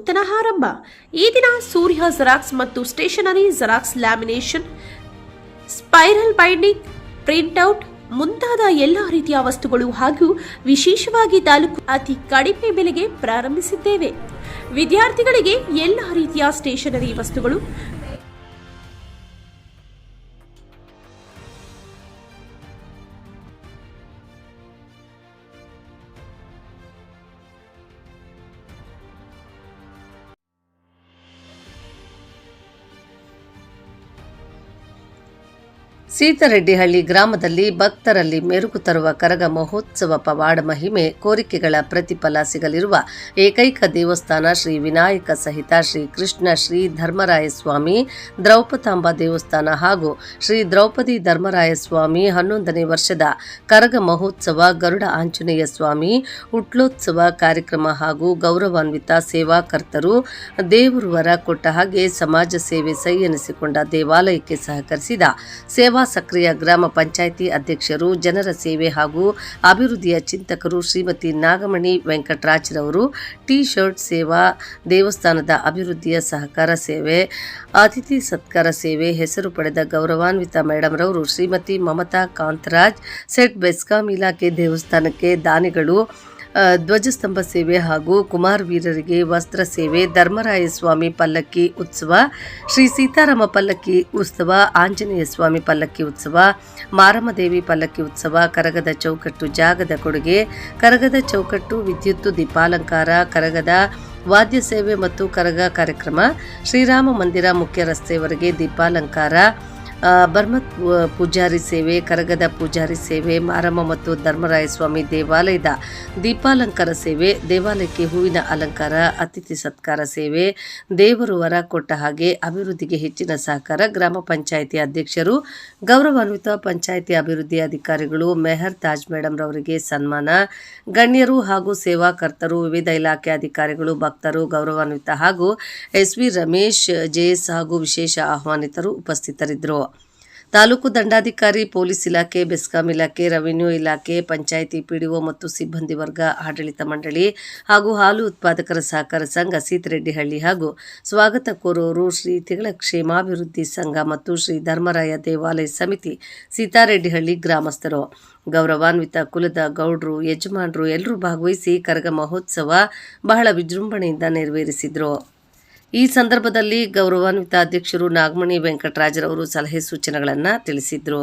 ನೂತನ ಆರಂಭ. ಈ ದಿನ ಸೂರ್ಯ ಜೆರಾಕ್ಸ್ ಮತ್ತು stationery Xerox lamination spiral binding printout ಮುಂತಾದ ಎಲ್ಲ ರೀತಿಯ ವಸ್ತುಗಳು ಹಾಗೂ ವಿಶೇಷವಾಗಿ ತಾಲೂಕು ಅತಿ ಕಡಿಮೆ ಬೆಲೆಗೆ ಪ್ರಾರಂಭಿಸಿದ್ದೇವೆ. ವಿದ್ಯಾರ್ಥಿಗಳಿಗೆ ಎಲ್ಲ ರೀತಿಯ ಸ್ಟೇಷನರಿ ವಸ್ತುಗಳು ಸೀತರೆಡ್ಡಿಹಳ್ಳಿ ಗ್ರಾಮದಲ್ಲಿ ಭಕ್ತರಲ್ಲಿ ಮೆರುಗು ತರುವ ಕರಗ ಮಹೋತ್ಸವ ಪವಾಡ ಮಹಿಮೆ ಕೋರಿಕೆಗಳ ಪ್ರತಿಫಲ ಸಿಗಲಿರುವ ಏಕೈಕ ದೇವಸ್ಥಾನ ಶ್ರೀ ವಿನಾಯಕ ಸಹಿತ ಶ್ರೀ ಕೃಷ್ಣ ಶ್ರೀ ಧರ್ಮರಾಯ ಸ್ವಾಮಿ ದೇವಸ್ಥಾನ ಹಾಗೂ ಶ್ರೀ ದ್ರೌಪದಿ ಧರ್ಮರಾಯ ಸ್ವಾಮಿ ಹನ್ನೊಂದನೇ ವರ್ಷದ ಕರಗ ಮಹೋತ್ಸವ ಗರುಡ ಆಂಜನೇಯ ಸ್ವಾಮಿ ಹುಟ್ಲೋತ್ಸವ ಕಾರ್ಯಕ್ರಮ ಹಾಗೂ ಗೌರವಾನ್ವಿತ ಸೇವಾಕರ್ತರು ದೇವರುವರ ಕೊಟ್ಟ ಹಾಗೆ ಸಮಾಜ ಸೇವೆ ಸೈ ಎನಿಸಿಕೊಂಡ ದೇವಾಲಯಕ್ಕೆ ಸಹಕರಿಸಿದ ಸೇವಾ ಸಕ್ರಿಯ ಗ್ರಾಮ ಪಂಚಾಯಿತಿ ಅಧ್ಯಕ್ಷರು, ಜನರ ಸೇವೆ ಹಾಗೂ ಅಭಿವೃದ್ಧಿಯ ಚಿಂತಕರು ಶ್ರೀಮತಿ ನಾಗಮಣಿ ವೆಂಕಟರಾಜ್ರವರು ಟಿ ಶರ್ಟ್ ಸೇವಾ, ದೇವಸ್ಥಾನದ ಅಭಿವೃದ್ಧಿಯ ಸಹಕಾರ ಸೇವೆ, ಅತಿಥಿ ಸತ್ಕಾರ ಸೇವೆ, ಹೆಸರು ಪಡೆದ ಗೌರವಾನ್ವಿತ ಮೇಡಮ್ರವರು ಶ್ರೀಮತಿ ಮಮತಾ ಕಾಂತರಾಜ್, ಸೆಟ್ ಬೆಸ್ಕಾಂ ಇಲಾಖೆ ದೇವಸ್ಥಾನಕ್ಕೆ ದಾನಿಗಳು ಧ್ವಜಸ್ತಂಭ ಸೇವೆ ಹಾಗೂ ಕುಮಾರ್ ವೀರರಿಗೆ ವಸ್ತ್ರ ಸೇವೆ ಧರ್ಮರಾಯ ಸ್ವಾಮಿ ಪಲ್ಲಕ್ಕಿ ಉತ್ಸವ, ಶ್ರೀ ಸೀತಾರಾಮ ಪಲ್ಲಕ್ಕಿ ಉತ್ಸವ, ಆಂಜನೇಯ ಸ್ವಾಮಿ ಪಲ್ಲಕ್ಕಿ ಉತ್ಸವ ಮಾರಮ್ಮದೇವಿ ಪಲ್ಲಕ್ಕಿ ಉತ್ಸವ, ಕರಗದ ಚೌಕಟ್ಟು ಜಾಗದ ಕೊಡುಗೆ, ಕರಗದ ಚೌಕಟ್ಟು, ವಿದ್ಯುತ್, ದೀಪಾಲಂಕಾರ, ಕರಗದ ವಾದ್ಯ ಸೇವೆ ಮತ್ತು ಕರಗ ಕಾರ್ಯಕ್ರಮ, ಶ್ರೀರಾಮ ಮಂದಿರ ಮುಖ್ಯ ರಸ್ತೆಯವರೆಗೆ ದೀಪಾಲಂಕಾರ ಬರ್ಮತ್ ಪೂಜಾರಿ ಸೇವೆ, ಕರಗದ ಪೂಜಾರಿ ಸೇವೆ ಮಾರಮ್ಮ ಮತ್ತು ಧರ್ಮರಾಯ ಸ್ವಾಮಿ ದೇವಾಲಯದ ದೀಪಾಲಂಕಾರ ಸೇವೆ, ದೇವಾಲಯಕ್ಕೆ ಹೂವಿನ ಅಲಂಕಾರ, ಅತಿಥಿ ಸತ್ಕಾರ ಸೇವೆ, ದೇವರು ವರ ಕೊಟ್ಟ ಹಾಗೆ ಅಭಿವೃದ್ಧಿಗೆ ಹೆಚ್ಚಿನ ಸಹಕಾರ ಗ್ರಾಮ ಪಂಚಾಯಿತಿ ಅಧ್ಯಕ್ಷರು, ಗೌರವಾನ್ವಿತ ಪಂಚಾಯಿತಿ ಅಭಿವೃದ್ಧಿ ಅಧಿಕಾರಿಗಳು, ಮೆಹರ್ ತಾಜ್ ಮೇಡಮ್ ರವರಿಗೆ ಸನ್ಮಾನ, ಗಣ್ಯರು ಹಾಗೂ ಸೇವಾಕರ್ತರು, ವಿವಿಧ ಇಲಾಖೆ ಅಧಿಕಾರಿಗಳು, ಭಕ್ತರು, ಗೌರವಾನ್ವಿತ ಹಾಗೂ ಎಸ್ ವಿ ರಮೇಶ್, ಜೆಎಸ್ ಹಾಗೂ ವಿಶೇಷ ಆಹ್ವಾನಿತರು ಉಪಸ್ಥಿತರಿದ್ದರು. ತಾಲೂಕು ದಂಡಾಧಿಕಾರಿ ಪೊಲೀಸ್ ಇಲಾಖೆ, ಬೆಸ್ಕಾಂ ಇಲಾಖೆ, ರೆವಿನ್ಯೂ ಇಲಾಖೆ, ಪಂಚಾಯಿತಿ, ಪಿಡಿಒ ಮತ್ತು ಸಿಬ್ಬಂದಿ ವರ್ಗ, ಆಡಳಿತ ಮಂಡಳಿ ಹಾಗೂ ಹಾಲು ಉತ್ಪಾದಕರ ಸಹಕಾರ ಸಂಘ, ಸೀತರೆಡ್ಡಿಹಳ್ಳಿ ಹಾಗೂ ಸ್ವಾಗತ ಕೋರುವವರು ಶ್ರೀ ತಿಗಳ ಕ್ಷೇಮಾಭಿವೃದ್ಧಿ ಸಂಘ ಮತ್ತು ಶ್ರೀ ಧರ್ಮರಾಯ ದೇವಾಲಯ ಸಮಿತಿ, ಸೀತಾರೆಡ್ಡಿಹಳ್ಳಿ ಗ್ರಾಮಸ್ಥರು. ಗೌರವಾನ್ವಿತ ಕುಲದ ಗೌಡ್ರು, ಯಜಮಾನರು ಎಲ್ಲರೂ ಭಾಗವಹಿಸಿ ಕರಗ ಮಹೋತ್ಸವ ಬಹಳ ವಿಜೃಂಭಣೆಯಿಂದ ನೆರವೇರಿಸಿದ್ರು. ಈ ಸಂದರ್ಭದಲ್ಲಿ ಗೌರವಾನ್ವಿತ ಅಧ್ಯಕ್ಷರು ನಾಗಮಣಿ ವೆಂಕಟರಾಜರವರು ಸಲಹೆ ಸೂಚನೆಗಳನ್ನು ತಿಳಿಸಿದರು.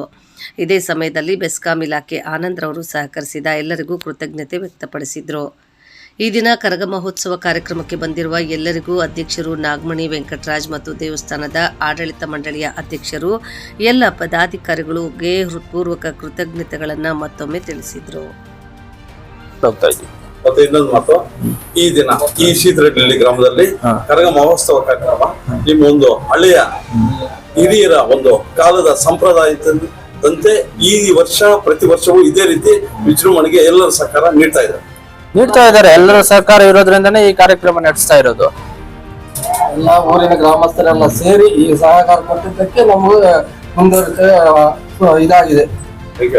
ಇದೇ ಸಮಯದಲ್ಲಿ ಬೆಸ್ಕಾಂ ಇಲಾಖೆ ಆನಂದ್ರವರು ಸಹಕರಿಸಿದ ಎಲ್ಲರಿಗೂ ಕೃತಜ್ಞತೆ ವ್ಯಕ್ತಪಡಿಸಿದರು. ಈ ದಿನ ಕರಗ ಮಹೋತ್ಸವ ಕಾರ್ಯಕ್ರಮಕ್ಕೆ ಬಂದಿರುವ ಎಲ್ಲರಿಗೂ ಅಧ್ಯಕ್ಷರು ನಾಗಮಣಿ ವೆಂಕಟರಾಜ್ ಮತ್ತು ದೇವಸ್ಥಾನದ ಆಡಳಿತ ಮಂಡಳಿಯ ಅಧ್ಯಕ್ಷರು, ಎಲ್ಲ ಪದಾಧಿಕಾರಿಗಳಿಗೆ ಹೃತ್ಪೂರ್ವಕ ಕೃತಜ್ಞತೆಗಳನ್ನು ಮತ್ತೊಮ್ಮೆ ತಿಳಿಸಿದರು. ಮತ್ತೆ ಇನ್ನೊಂದು ಮಾತು ಈ ದಿನ ಈ ಶೀತರೆಡ್ಡಿ ಗ್ರಾಮದಲ್ಲಿ ಕರಗ ಮಹೋತ್ಸವ ಕಾರ್ಯಕ್ರಮ ನಿಮ್ಮ ಒಂದು ಹಳೆಯ ಹಿರಿಯರ ಒಂದು ಕಾಲದ ಸಂಪ್ರದಾಯದಂತೆ ಈ ವರ್ಷ ಪ್ರತಿ ವರ್ಷವೂ ಇದೇ ರೀತಿ ವಿಜೃಂಭಣೆಗೆ ಎಲ್ಲರ ಸಹಕಾರ ನೀಡ್ತಾ ಇದ್ದಾರೆ. ನೀಡ್ತಾ ಇದ್ದಾರೆ. ಎಲ್ಲರ ಸಹಕಾರ ಇರೋದ್ರಿಂದನೇ ಈ ಕಾರ್ಯಕ್ರಮ ನಡೆಸ್ತಾ ಇರೋದು. ಎಲ್ಲ ಊರಿನ ಗ್ರಾಮಸ್ಥರೆಲ್ಲ ಸೇರಿ ಈ ಸಹಕಾರ ಕೊಟ್ಟಿದ್ದಕ್ಕೆ ನಮಗೆ ಮುಂದುವರಿಕೆ ಇದಾಗಿದೆ. ಈಗ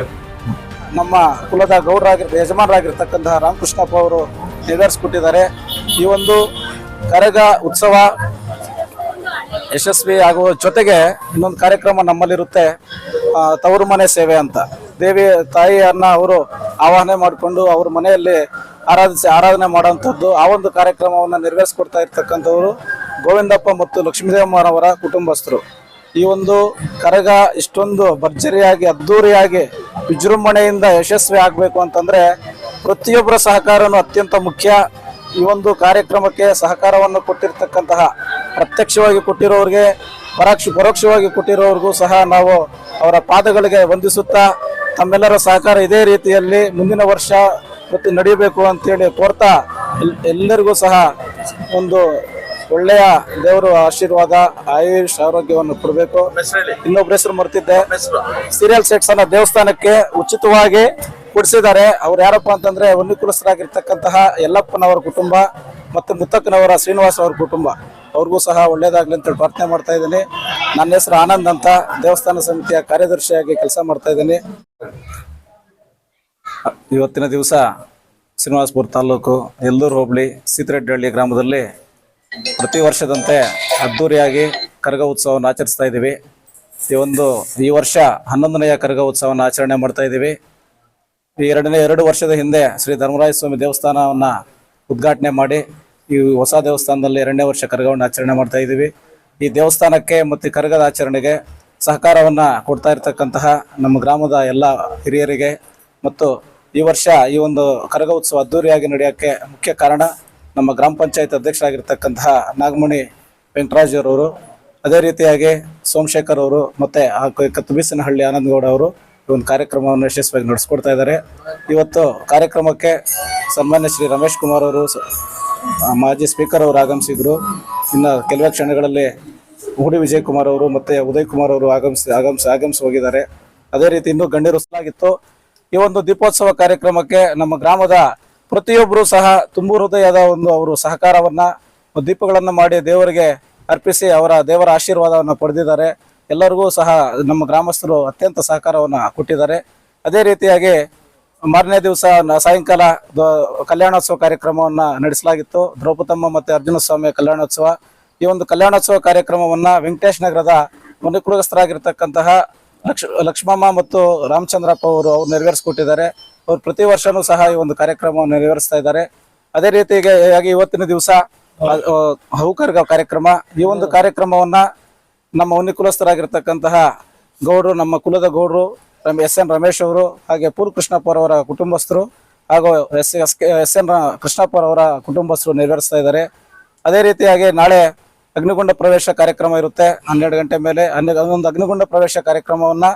ನಮ್ಮ ಕುಲದ ಗೌಡರಾಗಿರ್ತ ಯಜಮಾನರಾಗಿರ್ತಕ್ಕಂತಹ ರಾಮಕೃಷ್ಣಪ್ಪ ಅವರು ನಿರ್ಧರಿಸ್ಕೊಟ್ಟಿದ್ದಾರೆ ಈ ಒಂದು ಕರಗ ಉತ್ಸವ ಯಶಸ್ವಿ ಆಗುವ ಜೊತೆಗೆ ಇನ್ನೊಂದು ಕಾರ್ಯಕ್ರಮ ನಮ್ಮಲ್ಲಿರುತ್ತೆ ತವರು ಮನೆ ಸೇವೆ ಅಂತ. ದೇವಿ ತಾಯಿಯನ್ನ ಅವರು ಆವಾಹನೆ ಮಾಡಿಕೊಂಡು ಅವ್ರ ಮನೆಯಲ್ಲಿ ಆರಾಧಿಸಿ, ಆರಾಧನೆ ಮಾಡುವಂಥದ್ದು, ಆ ಒಂದು ಕಾರ್ಯಕ್ರಮವನ್ನು ನೆರವೇರಿಸ್ಕೊಡ್ತಾ ಇರ್ತಕ್ಕಂಥವ್ರು ಗೋವಿಂದಪ್ಪ ಮತ್ತು ಲಕ್ಷ್ಮೀದೇವಮ್ಮರವರ ಕುಟುಂಬಸ್ಥರು. ಈ ಒಂದು ಕರಗ ಇಷ್ಟೊಂದು ಭರ್ಜರಿಯಾಗಿ ಅದ್ಧೂರಿಯಾಗಿ ವಿಜೃಂಭಣೆಯಿಂದ ಯಶಸ್ವಿ ಆಗಬೇಕು ಅಂತಂದರೆ ಪ್ರತಿಯೊಬ್ಬರ ಸಹಕಾರನೂ ಅತ್ಯಂತ ಮುಖ್ಯ. ಈ ಒಂದು ಕಾರ್ಯಕ್ರಮಕ್ಕೆ ಸಹಕಾರವನ್ನು ಕೊಟ್ಟಿರ್ತಕ್ಕಂತಹ, ಪ್ರತ್ಯಕ್ಷವಾಗಿ ಕೊಟ್ಟಿರೋರಿಗೆ, ಪರೋಕ್ಷ, ಪರೋಕ್ಷವಾಗಿ ಕೊಟ್ಟಿರೋರಿಗೂ ಸಹ ನಾವು ಅವರ ಪಾದಗಳಿಗೆ ವಂದಿಸುತ್ತಾ, ತಮ್ಮೆಲ್ಲರ ಸಹಕಾರ ಇದೇ ರೀತಿಯಲ್ಲಿ ಮುಂದಿನ ವರ್ಷ ಪ್ರತಿ ನಡೀಬೇಕು ಅಂತೇಳಿ ಕೋರ್ತಾ, ಎಲ್- ಎಲ್ಲರಿಗೂ ಸಹ ಒಂದು ಒಳ್ಳೆಯ ದೇವರು ಆಶೀರ್ವಾದ ಆಯುಷ್ ಆರೋಗ್ಯವನ್ನು ಕೊಡಬೇಕು. ಇನ್ನೊಬ್ಬರ ಹೆಸರು ಮರ್ತಿದ್ದೆ. ಸೀರಿಯಲ್ ಸೆಟ್ಸ್ ಅನ್ನ ದೇವಸ್ಥಾನಕ್ಕೆ ಉಚಿತವಾಗಿ ಕೊಡಿಸಿದ್ದಾರೆ. ಅವ್ರು ಯಾರಪ್ಪ ಅಂತಂದ್ರೆ ವನ್ಯಕುಲಸ್ಥರಾಗಿರ್ತಕ್ಕಂತಹ ಯಲ್ಲಪ್ಪನವರ ಕುಟುಂಬ ಮತ್ತು ಮುತ್ತಕ್ಕನವರ ಶ್ರೀನಿವಾಸ್ ಅವರ ಕುಟುಂಬ. ಅವ್ರಿಗೂ ಸಹ ಒಳ್ಳೇದಾಗ್ಲಿ ಅಂತ ಪ್ರಾರ್ಥನೆ ಮಾಡ್ತಾ ಇದ್ದೀನಿ. ನನ್ನ ಹೆಸರು ಆನಂದ್ ಅಂತ ದೇವಸ್ಥಾನ ಸಮಿತಿಯ ಕಾರ್ಯದರ್ಶಿಯಾಗಿ ಕೆಲಸ ಮಾಡ್ತಾ ಇದ್ದೀನಿ. ಇವತ್ತಿನ ದಿವಸ ಶ್ರೀನಿವಾಸಪುರ ತಾಲೂಕು ಎಲ್ಲೂರು ಹೋಬಳಿ ಸೀತರೆಡ್ಡಹಳ್ಳಿ ಗ್ರಾಮದಲ್ಲಿ ಪ್ರತಿ ವರ್ಷದಂತೆ ಅದ್ದೂರಿಯಾಗಿ ಕರಗ ಉತ್ಸವವನ್ನು ಆಚರಿಸ್ತಾ ಇದ್ದೀವಿ. ಈ ಒಂದು, ಈ ವರ್ಷ ಹನ್ನೊಂದನೆಯ ಕರಗ ಉತ್ಸವವನ್ನು ಆಚರಣೆ ಮಾಡ್ತಾ ಇದ್ದೀವಿ. ಈ ಎರಡನೇ ಎರಡು ವರ್ಷದ ಹಿಂದೆ ಶ್ರೀ ಧರ್ಮರಾಯ ಸ್ವಾಮಿ ದೇವಸ್ಥಾನವನ್ನು ಉದ್ಘಾಟನೆ ಮಾಡಿ, ಈ ಹೊಸ ದೇವಸ್ಥಾನದಲ್ಲಿ ಎರಡನೇ ವರ್ಷ ಕರಗವನ್ನು ಆಚರಣೆ ಮಾಡ್ತಾ ಇದ್ದೀವಿ. ಈ ದೇವಸ್ಥಾನಕ್ಕೆ ಮತ್ತು ಕರಗದ ಆಚರಣೆಗೆ ಸಹಕಾರವನ್ನು ಕೊಡ್ತಾ ಇರತಕ್ಕಂತಹ ನಮ್ಮ ಗ್ರಾಮದ ಎಲ್ಲ ಹಿರಿಯರಿಗೆ ಮತ್ತು ಈ ವರ್ಷ ಈ ಒಂದು ಕರಗ ಉತ್ಸವ ಅದ್ದೂರಿಯಾಗಿ ನಡೆಯೋಕ್ಕೆ ಮುಖ್ಯ ಕಾರಣ ನಮ್ಮ ಗ್ರಾಮ ಪಂಚಾಯತ್ ಅಧ್ಯಕ್ಷರಾಗಿರ್ತಕ್ಕಂತಹ ನಾಗಮಣಿ ವೆಂಕಟರಾಜರವರು, ಅದೇ ರೀತಿಯಾಗಿ ಸೋಮಶೇಖರ್ ಅವರು ಮತ್ತೆ ಕತ್ತಬೀಸನಹಳ್ಳಿ ಆನಂದಗೌಡ ಅವರು ಈ ಒಂದು ಕಾರ್ಯಕ್ರಮವನ್ನು ಯಶಸ್ವಿಯಾಗಿ ನಡೆಸ್ಕೊಡ್ತಾ ಇದ್ದಾರೆ. ಇವತ್ತು ಕಾರ್ಯಕ್ರಮಕ್ಕೆ ಸನ್ಮಾನ್ಯ ಶ್ರೀ ರಮೇಶ್ ಕುಮಾರ್ ಅವರು ಮಾಜಿ ಸ್ಪೀಕರ್ ಅವರು ಆಗಮಿಸಿದ್ರು. ಇನ್ನು ಕೆಲವೇ ಕ್ಷಣಗಳಲ್ಲಿ ಹುಡಿ ವಿಜಯ್ ಕುಮಾರ್ ಅವರು ಮತ್ತೆ ಉದಯ್ ಕುಮಾರ್ ಅವರು ಆಗಮಿಸಿ ಆಗಮಿಸಿ ಆಗಮಿಸಿ ಹೋಗಿದ್ದಾರೆ. ಅದೇ ರೀತಿ ಇನ್ನೂ ಗಣ್ಯರು ಸಲಾಗಿತ್ತು ಈ ಒಂದು ದೀಪೋತ್ಸವ ಕಾರ್ಯಕ್ರಮಕ್ಕೆ ನಮ್ಮ ಗ್ರಾಮದ ಪ್ರತಿಯೊಬ್ಬರು ಸಹ ತುಂಬು ಹೃದಯದ ಒಂದು ಅವರು ಸಹಕಾರವನ್ನ ದೀಪಗಳನ್ನು ಮಾಡಿ ದೇವರಿಗೆ ಅರ್ಪಿಸಿ ಅವರ ದೇವರ ಆಶೀರ್ವಾದವನ್ನು ಪಡೆದಿದ್ದಾರೆ. ಎಲ್ಲರಿಗೂ ಸಹ ನಮ್ಮ ಗ್ರಾಮಸ್ಥರು ಅತ್ಯಂತ ಸಹಕಾರವನ್ನು ಕೊಟ್ಟಿದ್ದಾರೆ. ಅದೇ ರೀತಿಯಾಗಿ ಮಾರನೇ ದಿವಸ ಸಾಯಂಕಾಲ ಕಲ್ಯಾಣೋತ್ಸವ ಕಾರ್ಯಕ್ರಮವನ್ನ ನಡೆಸಲಾಗಿತ್ತು. ದ್ರೌಪದಮ್ಮ ಮತ್ತೆ ಅರ್ಜುನ ಸ್ವಾಮಿಯ ಕಲ್ಯಾಣೋತ್ಸವ. ಈ ಒಂದು ಕಲ್ಯಾಣೋತ್ಸವ ಕಾರ್ಯಕ್ರಮವನ್ನ ವೆಂಕಟೇಶ್ ನಗರದ ಮನುಕುಲಗಸ್ಥರಾಗಿರ್ತಕ್ಕಂತಹ ಲಕ್ಷ ಲಕ್ಷ್ಮಮ್ಮ ಮತ್ತು ರಾಮಚಂದ್ರಪ್ಪ ಅವರು ಅವರು ನೆರವೇರಿಸಿಕೊಟ್ಟಿದ್ದಾರೆ. ಅವ್ರು ಪ್ರತಿ ವರ್ಷನೂ ಸಹ ಈ ಒಂದು ಕಾರ್ಯಕ್ರಮವನ್ನು ನೆರವೇರಿಸ್ತಾ ಇದ್ದಾರೆ. ಅದೇ ರೀತಿಯಾಗಿ ಇವತ್ತಿನ ದಿವಸ ಹೌಕರ್ಗ ಕಾರ್ಯಕ್ರಮ ಈ ಒಂದು ಕಾರ್ಯಕ್ರಮವನ್ನ ನಮ್ಮ ಉನ್ನಿಕುಲಸ್ಥರಾಗಿರ್ತಕ್ಕಂತಹ ಗೌಡ್ರು ನಮ್ಮ ಕುಲದ ಗೌಡ್ರು ಎಸ್ ಎನ್ ರಮೇಶ್ ಅವರು ಹಾಗೆ ಪೂರ್ ಕೃಷ್ಣಪ್ಪ ಅವರ ಕುಟುಂಬಸ್ಥರು ಹಾಗೂ S S S N Krishnappa ಅವರ ಕುಟುಂಬಸ್ಥರು ನೆರವೇರಿಸ್ತಾ ಇದ್ದಾರೆ. ಅದೇ ರೀತಿಯಾಗಿ ನಾಳೆ ಅಗ್ನಿಗುಂಡ ಪ್ರವೇಶ ಕಾರ್ಯಕ್ರಮ ಇರುತ್ತೆ. ಹನ್ನೆರಡು ಗಂಟೆ ಮೇಲೆ ಹನ್ನೆರಡು ಒಂದು ಅಗ್ನಿಗುಂಡ ಪ್ರವೇಶ ಕಾರ್ಯಕ್ರಮವನ್ನ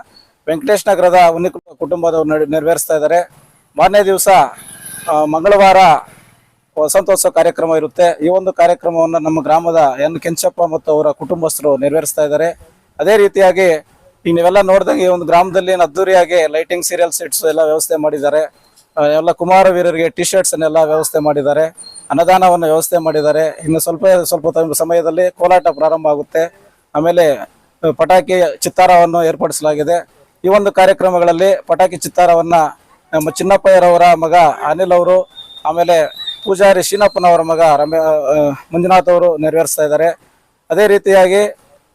ವೆಂಕಟೇಶ್ ನಗರದ ಉನ್ನಿ ಕುಟುಂಬದವರು ನೆರವೇರಿಸ್ತಾ ಇದ್ದಾರೆ. ಮಾರನೇ ದಿವಸ ಮಂಗಳವಾರ ವಸಂತೋತ್ಸವ ಕಾರ್ಯಕ್ರಮ ಇರುತ್ತೆ. ಈ ಒಂದು ಕಾರ್ಯಕ್ರಮವನ್ನು ನಮ್ಮ ಗ್ರಾಮದ ಎನ್ ಕೆಂಚಪ್ಪ ಮತ್ತು ಅವರ ಕುಟುಂಬಸ್ಥರು ನೆರವೇರಿಸ್ತಾ ಇದ್ದಾರೆ. ಅದೇ ರೀತಿಯಾಗಿ ಈಗ ನೀವೆಲ್ಲ ನೋಡಿದಂಗೆ ಈ ಒಂದು ಗ್ರಾಮದಲ್ಲಿ ಅದ್ದೂರಿಯಾಗಿ ಲೈಟಿಂಗ್, ಸೀರಿಯಲ್ ಸೆಟ್ಸ್ ಎಲ್ಲ ವ್ಯವಸ್ಥೆ ಮಾಡಿದ್ದಾರೆ. ಎಲ್ಲ ಕುಮಾರ ವೀರರಿಗೆ ಟಿ ಶರ್ಟ್ಸನ್ನೆಲ್ಲ ವ್ಯವಸ್ಥೆ ಮಾಡಿದ್ದಾರೆ. ಅನ್ನದಾನವನ್ನು ವ್ಯವಸ್ಥೆ ಮಾಡಿದ್ದಾರೆ. ಇನ್ನು ಸ್ವಲ್ಪ ಸ್ವಲ್ಪ ಸಮಯದಲ್ಲಿ ಕೋಲಾಟ ಪ್ರಾರಂಭ ಆಗುತ್ತೆ. ಆಮೇಲೆ ಪಟಾಕಿ ಚಿತ್ತಾರವನ್ನು ಏರ್ಪಡಿಸಲಾಗಿದೆ. ಈ ಒಂದು ಕಾರ್ಯಕ್ರಮಗಳಲ್ಲಿ ಪಟಾಕಿ ಚಿತ್ತಾರವನ್ನ ನಮ್ಮ ಚಿನ್ನಪ್ಪಯ್ಯರವರ ಮಗ ಅನಿಲ್ ಅವರು ಆಮೇಲೆ ಪೂಜಾರಿ ಶೀನಪ್ಪನವರ ಮಗ ರಮೇ ಆ, ಮಂಜುನಾಥ್ ಅವರು ನೆರವೇರಿಸ್ತಾ ಇದ್ದಾರೆ. ಅದೇ ರೀತಿಯಾಗಿ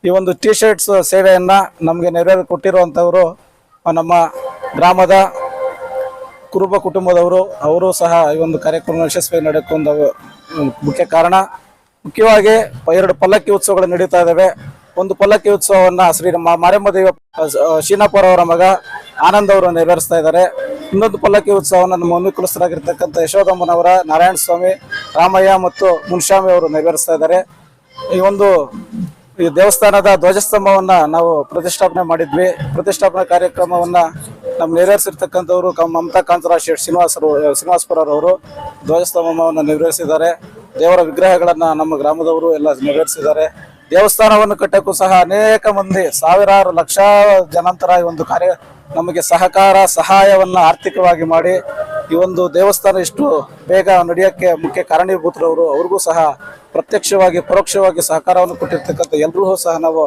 ಈ ಒಂದು ಟಿ ಶರ್ಟ್ಸ್ ಸೇವೆಯನ್ನು ನಮಗೆ ನೆರವೇರಿ ಕೊಟ್ಟಿರುವಂಥವರು ನಮ್ಮ ಗ್ರಾಮದ ಕುರುಬ ಕುಟುಂಬದವರು ಅವರು ಸಹ ಈ ಒಂದು ಕಾರ್ಯಕ್ರಮ ಯಶಸ್ವಿ ನಡೆಕೊಂಡು ಮುಖ್ಯ ಕಾರಣ. ಮುಖ್ಯವಾಗಿ ಎರಡು ಪಲ್ಲಕ್ಕಿ ಉತ್ಸವಗಳು ನಡೀತಾ ಇದ್ದಾವೆ. ಒಂದು ಪಲ್ಲಕ್ಕಿ ಉತ್ಸವವನ್ನು ಶ್ರೀ ಮಾರೆಮ್ಮ ದೇವ ಶೀನಾಪುರ ಮಗ ಆನಂದ್ ಅವರು ನೆರವೇರಿಸ್ತಾ ಇದ್ದಾರೆ. ಇನ್ನೊಂದು ಪಲ್ಲಕ್ಕಿ ಉತ್ಸವವನ್ನು ನಮ್ಮ ಮುನ್ನಿಕುಲಸ್ಥರಾಗಿರ್ತಕ್ಕಂಥ ಯಶೋಧಮ್ಮನವರ ನಾರಾಯಣ ಸ್ವಾಮಿ ರಾಮಯ್ಯ ಮತ್ತು ಮುನ್ಸ್ವಾಮಿ ಅವರು ನೆರವೇರಿಸ್ತಾ ಇದ್ದಾರೆ. ಈ ಒಂದು ಈ ದೇವಸ್ಥಾನದ ಧ್ವಜಸ್ತಂಭವನ್ನು ನಾವು ಪ್ರತಿಷ್ಠಾಪನೆ ಮಾಡಿದ್ವಿ. ಪ್ರತಿಷ್ಠಾಪನಾ ಕಾರ್ಯಕ್ರಮವನ್ನ ನಮ್ಮ ನೆರವೇರಿಸಿರ್ತಕ್ಕಂಥವ್ರು ಮಮತಾ ಕಾಂತರಾಜ್ ಶೆಟ್ ಶ್ರೀನಿವಾಸರು ಶ್ರೀನಿವಾಸಪುರರವರು ಧ್ವಜಸ್ತಂಭವನ್ನು ನೆರವೇರಿಸಿದ್ದಾರೆ. ದೇವರ ವಿಗ್ರಹಗಳನ್ನು ನಮ್ಮ ಗ್ರಾಮದವರು ಎಲ್ಲ ನೆರವೇರಿಸಿದ್ದಾರೆ. ದೇವಸ್ಥಾನವನ್ನು ಕಟ್ಟಕ್ಕೂ ಸಹ ಅನೇಕ ಮಂದಿ, ಸಾವಿರಾರು ಲಕ್ಷ ಜನಂತರ ಈ ಒಂದು ಕಾರ್ಯ, ನಮಗೆ ಸಹಕಾರ, ಸಹಾಯವನ್ನು ಆರ್ಥಿಕವಾಗಿ ಮಾಡಿ ಈ ಒಂದು ದೇವಸ್ಥಾನ ಇಷ್ಟು ಬೇಗ ನಡೆಯೋಕ್ಕೆ ಮುಖ್ಯ ಕಾರಣೀಭೂತರವರು, ಅವ್ರಿಗೂ ಸಹ ಪ್ರತ್ಯಕ್ಷವಾಗಿ, ಪರೋಕ್ಷವಾಗಿ ಸಹಕಾರವನ್ನು ಕೊಟ್ಟಿರ್ತಕ್ಕಂಥ ಎಲ್ರಿಗೂ ಸಹ ನಾವು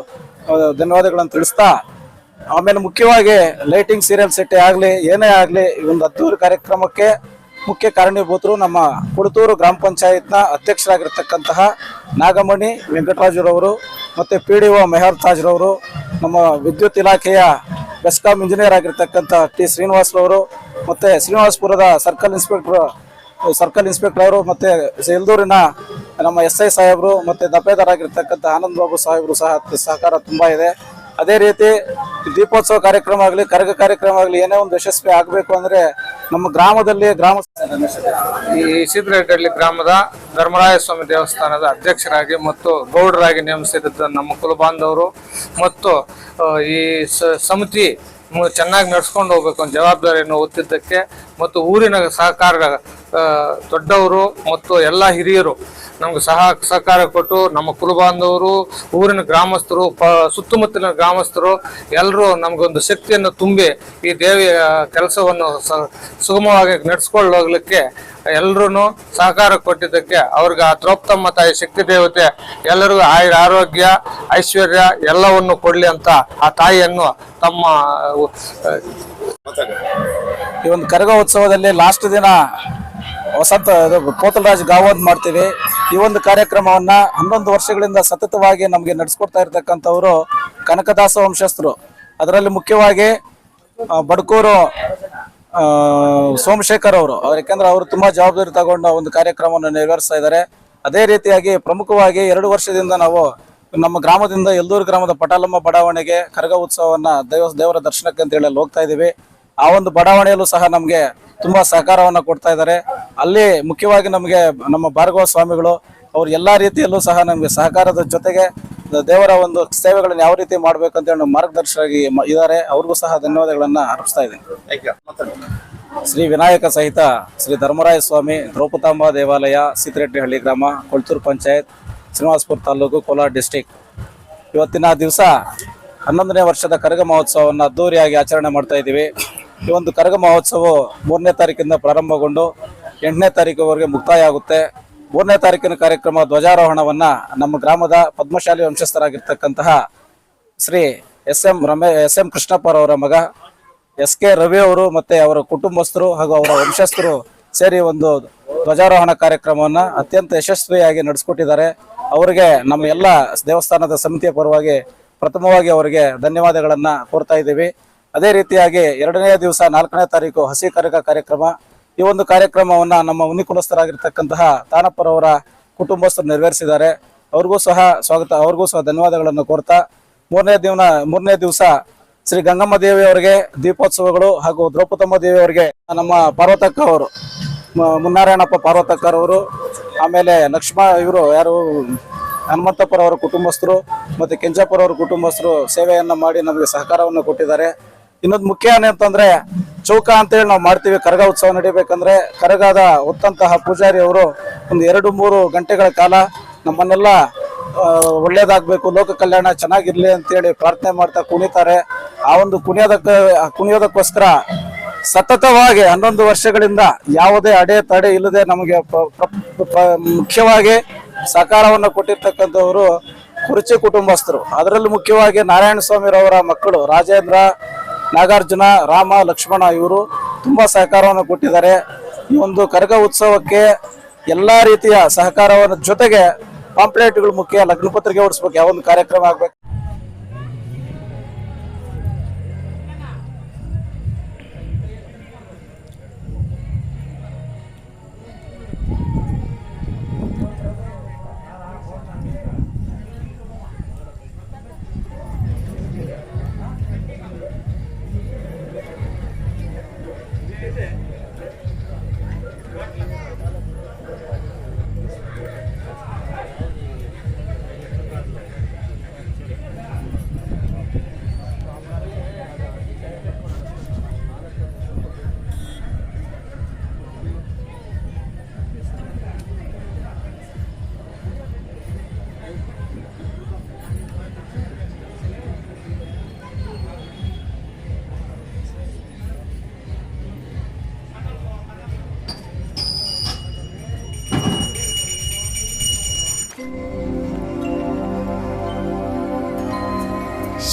ಧನ್ಯವಾದಗಳನ್ನು ತಿಳಿಸ್ತಾ, ಆಮೇಲೆ ಮುಖ್ಯವಾಗಿ ಲೈಟಿಂಗ್ ಸೀರಿಯಲ್ ಸೆಟ್ಟೆ ಆಗಲಿ, ಏನೇ ಆಗಲಿ, ಈ ಒಂದು ಅದ್ದೂರಿ ಕಾರ್ಯಕ್ರಮಕ್ಕೆ ಮುಖ್ಯ ಕಾರಣೀಭೂತರು ನಮ್ಮ ಕುಡತೂರು ಗ್ರಾಮ ಪಂಚಾಯತ್ನ ಅಧ್ಯಕ್ಷರಾಗಿರ್ತಕ್ಕಂತಹ ನಾಗಮಣಿ ವೆಂಕಟರಾಜುರವರು ಮತ್ತು ಪಿ ಡಿ ಒ ಮೆಹರ್ ತಾಜ್ರವರು, ನಮ್ಮ ವಿದ್ಯುತ್ ಇಲಾಖೆಯ ಬೆಸ್ಕಾಂ ಇಂಜಿನಿಯರ್ ಆಗಿರ್ತಕ್ಕಂಥ ಟಿ ಶ್ರೀನಿವಾಸ್ರವರು, ಮತ್ತು ಶ್ರೀನಿವಾಸಪುರದ ಸರ್ಕಲ್ ಇನ್ಸ್ಪೆಕ್ಟರ್ ಸರ್ಕಲ್ ಇನ್ಸ್ಪೆಕ್ಟರ್ ಅವರು, ಮತ್ತೆ ಎಲ್ದೂರಿನ ನಮ್ಮ ಎಸ್ ಐ ಸಾಹೇಬರು, ಮತ್ತೆ ದಪೇದಾರ್ ಆಗಿರ್ತಕ್ಕಂಥ ಆನಂದ್ ಬಾಬು ಸಾಹೇಬರು ಸಹ ಸಹಕಾರ ತುಂಬಾ ಇದೆ. ಅದೇ ರೀತಿ ದೀಪೋತ್ಸವ ಕಾರ್ಯಕ್ರಮ ಆಗಲಿ, ಕರಗ ಕಾರ್ಯಕ್ರಮ ಆಗಲಿ, ಏನೇ ಒಂದು ಯಶಸ್ವಿ ಆಗಬೇಕು ಅಂದ್ರೆ ನಮ್ಮ ಗ್ರಾಮದಲ್ಲಿ ಗ್ರಾಮ ಈ ಸಿದ್ರಗಡ್ಲಿ ಗ್ರಾಮದ ಧರ್ಮರಾಯ ಸ್ವಾಮಿ ದೇವಸ್ಥಾನದ ಅಧ್ಯಕ್ಷರಾಗಿ ಮತ್ತು ಗೌಡರಾಗಿ ನೇಮಿಸಿದ್ದ ನಮ್ಮ ಕುಲಬಾಂಧವರು ಮತ್ತು ಈ ಸಮಿತಿ ಚೆನ್ನಾಗಿ ನಡ್ಸ್ಕೊಂಡು ಹೋಗ್ಬೇಕು ಅನ್ನೋ ಜವಾಬ್ದಾರಿಯನ್ನು ಹೊತ್ತಿದ್ದಕ್ಕೆ. ಮತ್ತು ಊರಿನ ಸಹಕಾರ ದೊಡ್ಡವರು ಮತ್ತು ಎಲ್ಲ ಹಿರಿಯರು ನಮ್ಗೆ ಸಹ, ಸಹಕಾರ ಕೊಟ್ಟು ನಮ್ಮ ಕುಲಬಾಂಧವರು ಊರಿನ ಗ್ರಾಮಸ್ಥರು, ಪ, ಸುತ್ತಮುತ್ತಲಿನ ಗ್ರಾಮಸ್ಥರು ಎಲ್ಲರೂ ನಮಗೊಂದು ಶಕ್ತಿಯನ್ನು ತುಂಬಿ ಈ ದೇವಿಯ ಕೆಲಸವನ್ನು ಸುಗಮವಾಗಿ ನಡೆಸ್ಕೊಳ್ಳೋಗ್ಲಿಕ್ಕೆ ಎಲ್ಲರೂ ಸಹಕಾರ ಕೊಟ್ಟಿದ್ದಕ್ಕೆ ಅವ್ರಿಗೆ ಆ ದ್ರೌಪದಮ್ಮ ತಾಯಿ ಶಕ್ತಿ ದೇವತೆ ಎಲ್ಲರಿಗೂ ಆಯುರ ಆರೋಗ್ಯ, ಐಶ್ವರ್ಯ ಎಲ್ಲವನ್ನು ಕೊಡಲಿ ಅಂತ ಆ ತಾಯಿಯನ್ನು ತಮ್ಮ, ಈ ಒಂದು ಕರಗ ಉತ್ಸವದಲ್ಲಿ ಲಾಸ್ಟ್ ದಿನ ವಸಂತ ಕೋತಲರಾಜ್ ಗಾವದ್ ಮಾಡ್ತೀವಿ. ಈ ಒಂದು ಕಾರ್ಯಕ್ರಮವನ್ನ ಹನ್ನೊಂದು ವರ್ಷಗಳಿಂದ ಸತತವಾಗಿ ನಮಗೆ ನಡೆಸ್ಕೊಡ್ತಾ ಇರ್ತಕ್ಕಂಥವರು ಕನಕದಾಸ ವಂಶಸ್ಥರು. ಅದರಲ್ಲಿ ಮುಖ್ಯವಾಗಿ ಬಡ್ಕೂರು ಸೋಮಶೇಖರ್ ಅವರು. ಅವ್ರು ಯಾಕಂದ್ರೆ ಅವರು ತುಂಬಾ ಜವಾಬ್ದಾರಿ ತಗೊಂಡು ಒಂದು ಕಾರ್ಯಕ್ರಮವನ್ನು ನೆರವೇರಿಸ್ತಾ ಇದ್ದಾರೆ. ಅದೇ ರೀತಿಯಾಗಿ ಪ್ರಮುಖವಾಗಿ ಎರಡು ವರ್ಷದಿಂದ ನಾವು ನಮ್ಮ ಗ್ರಾಮದಿಂದ ಎಲ್ದೂರು ಗ್ರಾಮದ ಪಟಾಲಮ್ಮ ಬಡಾವಣೆಗೆ ಕರಗ ಉತ್ಸವವನ್ನ ದೇವ ದೇವರ ದರ್ಶನಕ್ಕೆ ಅಂತ ಹೇಳಿ ಹೋಗ್ತಾ ಇದ್ದೀವಿ. ಆ ಒಂದು ಬಡಾವಣೆಯಲ್ಲೂ ಸಹ ನಮಗೆ ತುಂಬಾ ಸಹಕಾರವನ್ನ ಕೊಡ್ತಾ ಇದ್ದಾರೆ. ಅಲ್ಲಿ ಮುಖ್ಯವಾಗಿ ನಮಗೆ ನಮ್ಮ ಭಾರ್ಗವ ಸ್ವಾಮಿಗಳು ಅವ್ರು ಎಲ್ಲಾ ರೀತಿಯಲ್ಲೂ ಸಹ ನಮಗೆ ಸಹಕಾರದ ಜೊತೆಗೆ ದೇವರ ಒಂದು ಸೇವೆಗಳನ್ನು ಯಾವ ರೀತಿ ಮಾಡ್ಬೇಕು ಅಂತ ಹೇಳಿ ಮಾರ್ಗದರ್ಶಕರಾಗಿ ಇದ್ದಾರೆ. ಅವ್ರಿಗೂ ಸಹ ಧನ್ಯವಾದಗಳನ್ನು ಅರ್ಪಿಸ್ತಾ ಇದ್ದೀನಿ. ಶ್ರೀ ವಿನಾಯಕ ಸಹಿತ ಶ್ರೀ ಧರ್ಮರಾಯ ಸ್ವಾಮಿ ದ್ರೌಪದಾಂಬ ದೇವಾಲಯ ಸಿದ್ರೆಡ್ಡಿಹಳ್ಳಿ ಗ್ರಾಮ ಕೊಳ್ತೂರು ಪಂಚಾಯತ್ ಶ್ರೀನಿವಾಸಪುರ ತಾಲೂಕು ಕೋಲಾರ ಡಿಸ್ಟಿಕ್ ಇವತ್ತಿನ ದಿವಸ ಹನ್ನೊಂದನೇ ವರ್ಷದ ಕರಗ ಮಹೋತ್ಸವವನ್ನು ಅದ್ದೂರಿಯಾಗಿ ಆಚರಣೆ ಮಾಡ್ತಾ ಇದ್ದೀವಿ. ಈ ಒಂದು ಕರಗ ಮಹೋತ್ಸವವು ಮೂರನೇ ತಾರೀಕಿಂದ ಪ್ರಾರಂಭಗೊಂಡು ಎಂಟನೇ ತಾರೀಕುವರೆಗೆ ಮುಕ್ತಾಯ ಆಗುತ್ತೆ ಮೂರನೇ ತಾರೀಕಿನ ಕಾರ್ಯಕ್ರಮ ಧ್ವಜಾರೋಹಣವನ್ನು ನಮ್ಮ ಗ್ರಾಮದ ಪದ್ಮಶಾಲಿ ವಂಶಸ್ಥರಾಗಿರ್ತಕ್ಕಂತಹ ಶ್ರೀ ಎಸ್ ಎಂ ರಮೇ ಎಸ್ ಎಂ ಕೃಷ್ಣಪ್ಪರವರ ಮಗ, ಎಸ್ ಕೆ ರವಿ ಅವರು ಮತ್ತು ಅವರ ಕುಟುಂಬಸ್ಥರು ಹಾಗೂ ಅವರ ವಂಶಸ್ಥರು ಸೇರಿ ಒಂದು ಧ್ವಜಾರೋಹಣ ಕಾರ್ಯಕ್ರಮವನ್ನ ಅತ್ಯಂತ ಯಶಸ್ವಿಯಾಗಿ ನಡೆಸ್ಕೊಟ್ಟಿದ್ದಾರೆ. ಅವರಿಗೆ ನಮ್ಮ ಎಲ್ಲ ದೇವಸ್ಥಾನದ ಸಮಿತಿಯ ಪರವಾಗಿ ಪ್ರಥಮವಾಗಿ ಅವರಿಗೆ ಧನ್ಯವಾದಗಳನ್ನು ಕೋರ್ತಾ ಇದ್ದೀವಿ. ಅದೇ ರೀತಿಯಾಗಿ ಎರಡನೇ ದಿವಸ ನಾಲ್ಕನೇ ತಾರೀಕು ಹಸಿ ಕಾರ್ಯಕ್ರಮ. ಈ ಒಂದು ಕಾರ್ಯಕ್ರಮವನ್ನ ನಮ್ಮ ಉನ್ನಿ ಕುಲಸ್ಥರಾಗಿರ್ತಕ್ಕಂತಹ ತಾನಪ್ಪರವರ ಕುಟುಂಬಸ್ಥರು ನೆರವೇರಿಸಿದ್ದಾರೆ. ಅವ್ರಿಗೂ ಸಹ ಸ್ವಾಗತ, ಅವ್ರಿಗೂ ಸಹ ಧನ್ಯವಾದಗಳನ್ನು ಕೋರ್ತಾ, ಮೂರನೇ ದಿನ ಮೂರನೇ ದಿವಸ ಶ್ರೀ ಗಂಗಮ್ಮ ದೇವಿ ಅವರಿಗೆ ದೀಪೋತ್ಸವಗಳು ಹಾಗೂ ದ್ರೌಪದಮ್ಮ ದೇವಿಯವರಿಗೆ ನಮ್ಮ ಪಾರ್ವತಕ್ಕ ಅವರು. ಮ- ಪಾರ್ವತಕ್ಕರ್ ಅವರು, ಆಮೇಲೆ ಲಕ್ಷ್ಮ ಇವರು ಯಾರು ಹನುಮಂತಪ್ಪರವರ ಕುಟುಂಬಸ್ಥರು ಮತ್ತು ಕೆಂಚಪ್ಪರವರ ಕುಟುಂಬಸ್ಥರು ಸೇವೆಯನ್ನು ಮಾಡಿ ನಮಗೆ ಸಹಕಾರವನ್ನು ಕೊಟ್ಟಿದ್ದಾರೆ. ಇನ್ನೊಂದು ಮುಖ್ಯ ಏನಂತಂದರೆ, ಚೌಕ ಅಂತೇಳಿ ನಾವು ಮಾಡ್ತೀವಿ ಕರಗ ಉತ್ಸವ ನಡಿಬೇಕಂದ್ರೆ, ಕರಗದ ಹೊತ್ತಂತಹ ಪೂಜಾರಿ ಅವರು ಒಂದು ಎರಡು ಮೂರು ಗಂಟೆಗಳ ಕಾಲ ನಮ್ಮನ್ನೆಲ್ಲ ಒಳ್ಳೇದಾಗಬೇಕು, ಲೋಕ ಕಲ್ಯಾಣ ಚೆನ್ನಾಗಿರಲಿ ಅಂತೇಳಿ ಪ್ರಾರ್ಥನೆ ಮಾಡ್ತಾ ಕುಣಿತಾರೆ. ಆ ಒಂದು ಕುಣಿಯೋದಕ್ಕೆ, ಕುಣಿಯೋದಕ್ಕೋಸ್ಕರ ಸತತವಾಗಿ ಹನ್ನೊಂದು ವರ್ಷಗಳಿಂದ ಯಾವುದೇ ಅಡೆ ತಡೆ ಇಲ್ಲದೆ ನಮಗೆ ಮುಖ್ಯವಾಗಿ ಸಹಕಾರವನ್ನು ಕೊಟ್ಟಿರ್ತಕ್ಕಂಥವರು ಕುರುಚಿ ಕುಟುಂಬಸ್ಥರು. ಅದರಲ್ಲಿ ಮುಖ್ಯವಾಗಿ ನಾರಾಯಣ ಸ್ವಾಮಿರವರ ಮಕ್ಕಳು ರಾಜೇಂದ್ರ, ನಾಗಾರ್ಜುನ, ರಾಮ, ಲಕ್ಷ್ಮಣ ಇವರು ತುಂಬಾ ಸಹಕಾರವನ್ನು ಕೊಟ್ಟಿದ್ದಾರೆ. ಈ ಒಂದು ಕರಗ ಉತ್ಸವಕ್ಕೆ ಎಲ್ಲಾ ರೀತಿಯ ಸಹಕಾರವನ್ನು ಜೊತೆಗೆ ಪಾಂಪ್ಲೇಟ್ಗಳು ಮುಖ್ಯ ಲಗ್ನ ಪತ್ರಿಕೆ ಹೊಡಿಸ್ಬೇಕು ಯಾವೊಂದು ಕಾರ್ಯಕ್ರಮ ಆಗ್ಬೇಕು.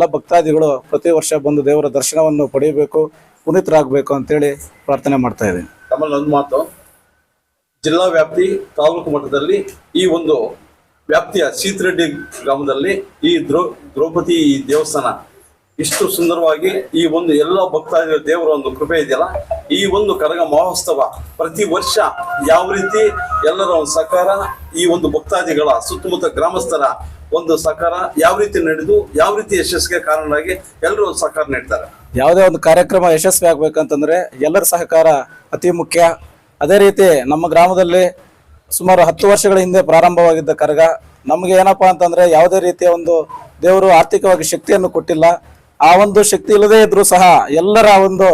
ಎಲ್ಲ ಭಕ್ತಾದಿಗಳು ಪ್ರತಿ ವರ್ಷ ಬಂದು ದೇವರ ದರ್ಶನವನ್ನು ಪಡೆಯಬೇಕು, ಪುನೀತರಾಗಬೇಕು ಅಂತೇಳಿ ಪ್ರಾರ್ಥನೆ ಮಾಡ್ತಾ ಇದ್ದೀನಿ. ತಮ್ಮಲ್ಲಿ ಒಂದು ಮಾತು. ಜಿಲ್ಲಾ ವ್ಯಾಪ್ತಿ ತಾಲೂಕು ಮಟ್ಟದಲ್ಲಿ ಈ ಒಂದು ವ್ಯಾಪ್ತಿಯ ಸೀತರೆಡ್ಡಿ ಗ್ರಾಮದಲ್ಲಿ ಈ ದ್ರೋ, ದ್ರೌಪದಿ ದೇವಸ್ಥಾನ ಇಷ್ಟು ಸುಂದರವಾಗಿ ಈ ಒಂದು ಎಲ್ಲ ಭಕ್ತಾದಿಗಳ ದೇವರ ಒಂದು ಕೃಪೆ ಇದೆಯಲ್ಲ, ಈ ಒಂದು ಕರಗ ಮಹೋತ್ಸವ ಪ್ರತಿ ವರ್ಷ ಯಾವ ರೀತಿ ಎಲ್ಲರ ಒಂದು ಸಹಕಾರ ಈ ಒಂದು ಭಕ್ತಾದಿಗಳ ಸುತ್ತಮುತ್ತ ಗ್ರಾಮಸ್ಥರ ಒಂದು ಸಹಕಾರ ಯಾವ ರೀತಿ ನಡೆದು ಯಾವ ರೀತಿ ಯಶಸ್ಸಿಗೆ ಕಾರಣರಾಗಿ ಎಲ್ಲರೂ ಸಹಕಾರ ನೀಡ್ತಾರೆ. ಯಾವುದೇ ಒಂದು ಕಾರ್ಯಕ್ರಮ ಯಶಸ್ವಿ ಆಗ್ಬೇಕಂತಂದ್ರೆ ಎಲ್ಲರ ಸಹಕಾರ ಅತಿ ಮುಖ್ಯ. ಅದೇ ರೀತಿ ನಮ್ಮ ಗ್ರಾಮದಲ್ಲಿ ಸುಮಾರು ಹತ್ತು ವರ್ಷಗಳ ಹಿಂದೆ ಪ್ರಾರಂಭವಾಗಿದ್ದ ಕರಗ ನಮಗೆ ಏನಪ್ಪಾ ಅಂತಂದ್ರೆ ಯಾವುದೇ ರೀತಿಯ ಒಂದು ದೇವರು ಆರ್ಥಿಕವಾಗಿ ಶಕ್ತಿಯನ್ನು ಕೊಟ್ಟಿಲ್ಲ. ಆ ಒಂದು ಶಕ್ತಿ ಇಲ್ಲದೇ ಇದ್ರೂ ಸಹ ಎಲ್ಲರ ಒಂದು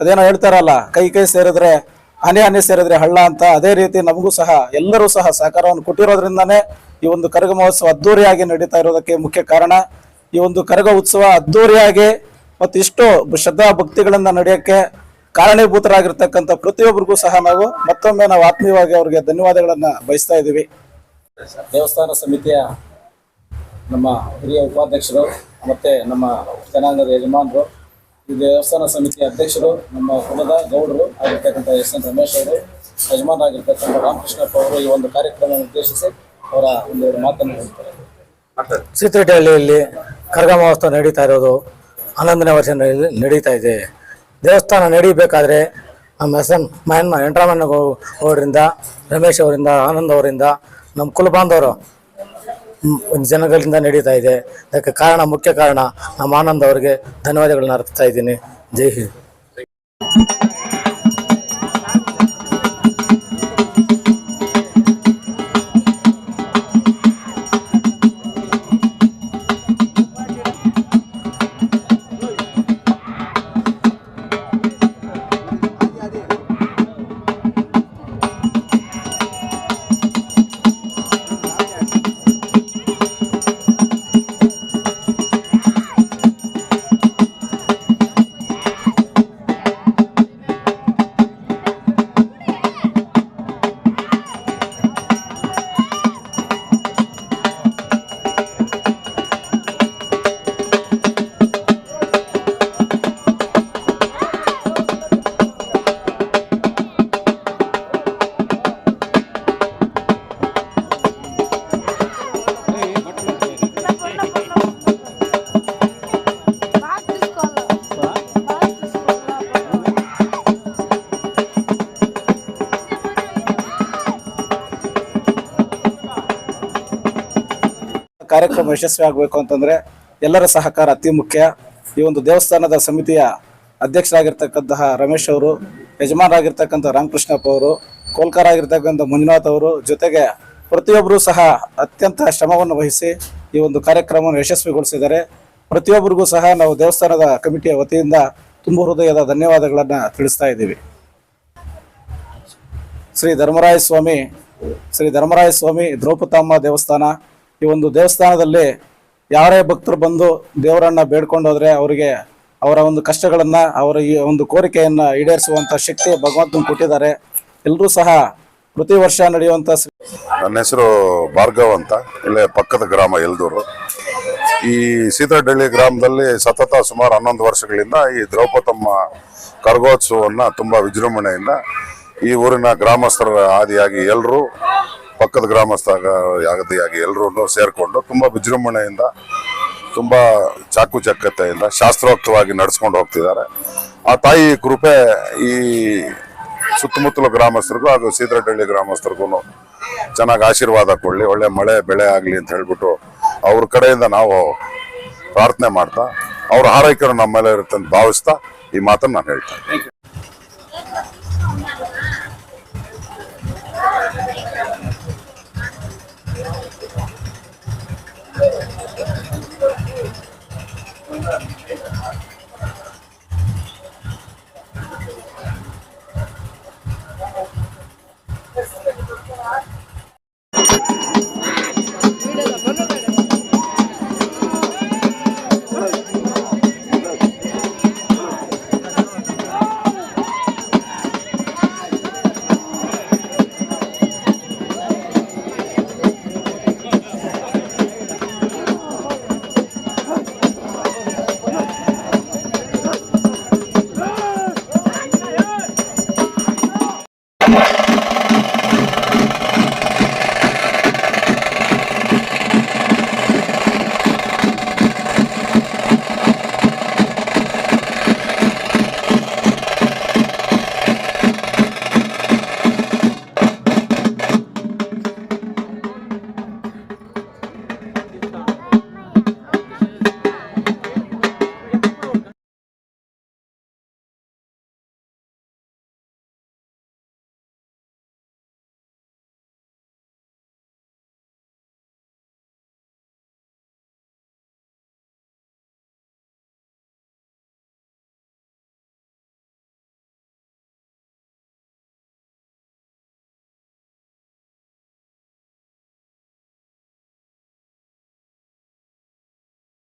ಅದೇನೋ ಹೇಳ್ತಾರಲ್ಲ, ಕೈ ಕೈ ಸೇರಿದ್ರೆ ಹನಿ ಹನಿ ಸೇರಿದ್ರೆ ಹಳ್ಳ ಅಂತ. ಅದೇ ರೀತಿ ನಮಗೂ ಸಹ ಎಲ್ಲರೂ ಸಹ ಸಹಕಾರವನ್ನು ಕೊಟ್ಟಿರೋದ್ರಿಂದಾನೇ ಈ ಒಂದು ಕರಗ ಮಹೋತ್ಸವ ಅದ್ದೂರಿಯಾಗಿ ನಡೀತಾ ಇರೋದಕ್ಕೆ ಮುಖ್ಯ ಕಾರಣ, ಈ ಒಂದು ಕರಗ ಉತ್ಸವ ಅದ್ದೂರಿಯಾಗಿ ಮತ್ತು ಇಷ್ಟು ಶ್ರದ್ಧಾ ಭಕ್ತಿಗಳಿಂದ ನಡೆಯೋಕ್ಕೆ ಕಾರಣೀಭೂತರಾಗಿರ್ತಕ್ಕಂಥ ಪ್ರತಿಯೊಬ್ಬರಿಗೂ ಸಹ ನಾವು ಮತ್ತೊಮ್ಮೆ ನಾವು ಆತ್ಮೀಯವಾಗಿ ಅವರಿಗೆ ಧನ್ಯವಾದಗಳನ್ನ ಬಯಸ್ತಾ ಇದ್ದೀವಿ. ದೇವಸ್ಥಾನ ಸಮಿತಿಯ ನಮ್ಮ ಹಿರಿಯ ಉಪಾಧ್ಯಕ್ಷರು ಮತ್ತೆ ನಮ್ಮ ಜನಾಂಗದ ಯಜಮಾನರು, ಈ ದೇವಸ್ಥಾನ ಸಮಿತಿಯ ಅಧ್ಯಕ್ಷರು, ನಮ್ಮ ಕುಲದ ಗೌಡರು ಆಗಿರ್ತಕ್ಕಂಥ ಎಸ್ ಎನ್ ರಮೇಶ್ ಅವರು, ಯಜಮಾನರಾಗಿರ್ತಕ್ಕಂಥ ರಾಮಕೃಷ್ಣಪ್ಪ ಅವರು ಈ ಒಂದು ಕಾರ್ಯಕ್ರಮವನ್ನು ಉದ್ದೇಶಿಸಿ ಅವರ ಒಂದು ಮಾತನ್ನು ಹೇಳ್ತಾರೆ. ಸೀತರೆಡ್ಡಿಹಳ್ಳಿಯಲ್ಲಿ ಕರಗ ಮಹೋತ್ಸವ ನಡೀತಾ ಇರೋದು ಹನ್ನೊಂದನೇ ವರ್ಷ ನಡಿ- ನಡೀತಾ ಇದೆ. ದೇವಸ್ಥಾನ ನಡೀಬೇಕಾದ್ರೆ ನಮ್ಮ ಎಸ್ ಎನ್ ಮಹನ್ಮ ವೆಂಕಟರಾಮಣ್ಣ ಅವರಿಂದ ರಮೇಶ್ ಅವರಿಂದ ಆನಂದ್ ಅವರಿಂದ ನಮ್ಮ ಕುಲಬಾಂಧವರು ಜನಗಳಿಂದ ನಡೀತಾ ಇದೆ. ಅದಕ್ಕೆ ಕಾರಣ ಮುಖ್ಯ ಕಾರಣ ನಮ್ಮ ಆನಂದ್ ಅವರಿಗೆ ಧನ್ಯವಾದಗಳನ್ನ ಅರ್ಪಿಸ್ತಾ ಇದ್ದೀನಿ. ಜೈ ಹಿಂದ್. ಯಶಸ್ವಿ ಆಗಬೇಕು ಅಂತಂದ್ರೆ ಎಲ್ಲರ ಸಹಕಾರ ಅತಿ ಮುಖ್ಯ. ಈ ಒಂದು ದೇವಸ್ಥಾನದ ಸಮಿತಿಯ ಅಧ್ಯಕ್ಷರಾಗಿರ್ತಕ್ಕಂತಹ ರಮೇಶ್ ಅವರು, ಯಜಮಾನರಾಗಿರ್ತಕ್ಕಂಥ ರಾಮಕೃಷ್ಣಪ್ಪ ಅವರು ಕೋಲ್ಕರ್ ಆಗಿರ್ತಕ್ಕಂಥ ಮಂಜುನಾಥ್ ಅವರು ಜೊತೆಗೆ ಪ್ರತಿಯೊಬ್ಬರು ಸಹ ಅತ್ಯಂತ ಶ್ರಮವನ್ನು ವಹಿಸಿ ಈ ಒಂದು ಕಾರ್ಯಕ್ರಮವನ್ನು ಯಶಸ್ವಿಗೊಳಿಸಿದ್ದಾರೆ. ಪ್ರತಿಯೊಬ್ಬರಿಗೂ ಸಹ ನಾವು ದೇವಸ್ಥಾನದ ಕಮಿಟಿಯ ವತಿಯಿಂದ ತುಂಬ ಹೃದಯದ ಧನ್ಯವಾದಗಳನ್ನು ತಿಳಿಸ್ತಾ ಇದ್ದೀವಿ. ಶ್ರೀ ಧರ್ಮರಾಯ ಸ್ವಾಮಿ ಶ್ರೀ ಧರ್ಮರಾಯ ಸ್ವಾಮಿ ದ್ರೌಪದಮ್ಮ ದೇವಸ್ಥಾನ ಈ ಒಂದು ದೇವಸ್ಥಾನದಲ್ಲಿ ಯಾರೇ ಭಕ್ತರು ಬಂದು ದೇವರನ್ನ ಬೇಡ್ಕೊಂಡು ಅವರಿಗೆ ಅವರ ಒಂದು ಕಷ್ಟಗಳನ್ನ, ಅವರ ಈ ಒಂದು ಕೋರಿಕೆಯನ್ನ ಈಡೇರಿಸುವಂತ ಶಕ್ತಿ ಭಗವಂತನ ಕೊಟ್ಟಿದ್ದಾರೆ. ಎಲ್ಲರೂ ಸಹ ಪ್ರತಿ ವರ್ಷ ನಡೆಯುವಂತ ನನ್ನ ಹೆಸರು ಭಾರ್ಗವ್ ಅಂತ. ಇಲ್ಲೇ ಪಕ್ಕದ ಗ್ರಾಮ ಎಲ್ದೂರು. ಈ ಸೀತಾಡಳ್ಳಿ ಗ್ರಾಮದಲ್ಲಿ ಸತತ ಸುಮಾರು ಹನ್ನೊಂದು ವರ್ಷಗಳಿಂದ ಈ ದ್ರೌಪದಮ್ಮ ಕರಗೋತ್ಸವವನ್ನು ತುಂಬ ವಿಜೃಂಭಣೆಯಿಂದ ಈ ಊರಿನ ಗ್ರಾಮಸ್ಥರ ಆದಿಯಾಗಿ ಎಲ್ಲರೂ ಪಕ್ಕದ ಗ್ರಾಮಸ್ಥ ಯಾಗದಿಯಾಗಿ ಎಲ್ಲರೂ ಸೇರಿಕೊಂಡು ತುಂಬ ವಿಜೃಂಭಣೆಯಿಂದ ತುಂಬ ಚಾಕುಚಕ್ಯತೆಯಿಂದ ಶಾಸ್ತ್ರೋಕ್ತವಾಗಿ ನಡೆಸ್ಕೊಂಡು ಹೋಗ್ತಿದ್ದಾರೆ. ಆ ತಾಯಿ ಕೃಪೆ ಈ ಸುತ್ತಮುತ್ತಲ ಗ್ರಾಮಸ್ಥರಿಗೂ ಹಾಗೂ ಸೀತರಡಳ್ಳಿ ಗ್ರಾಮಸ್ಥರಿಗೂ ಚೆನ್ನಾಗಿ ಆಶೀರ್ವಾದ ಕೊಡಲಿ. ಒಳ್ಳೆ ಮಳೆ, ಬೆಳೆ ಆಗಲಿ ಅಂತ ಹೇಳ್ಬಿಟ್ಟು ಅವ್ರ ಕಡೆಯಿಂದ ನಾವು ಪ್ರಾರ್ಥನೆ ಮಾಡ್ತಾ, ಅವ್ರ ಆರೈಕೆ ನಮ್ಮ ಮೇಲೆ ಇರುತ್ತೆ ಅಂತ ಭಾವಿಸ್ತಾ ಈ ಮಾತನ್ನು ನಾನು ಹೇಳ್ತೇನೆ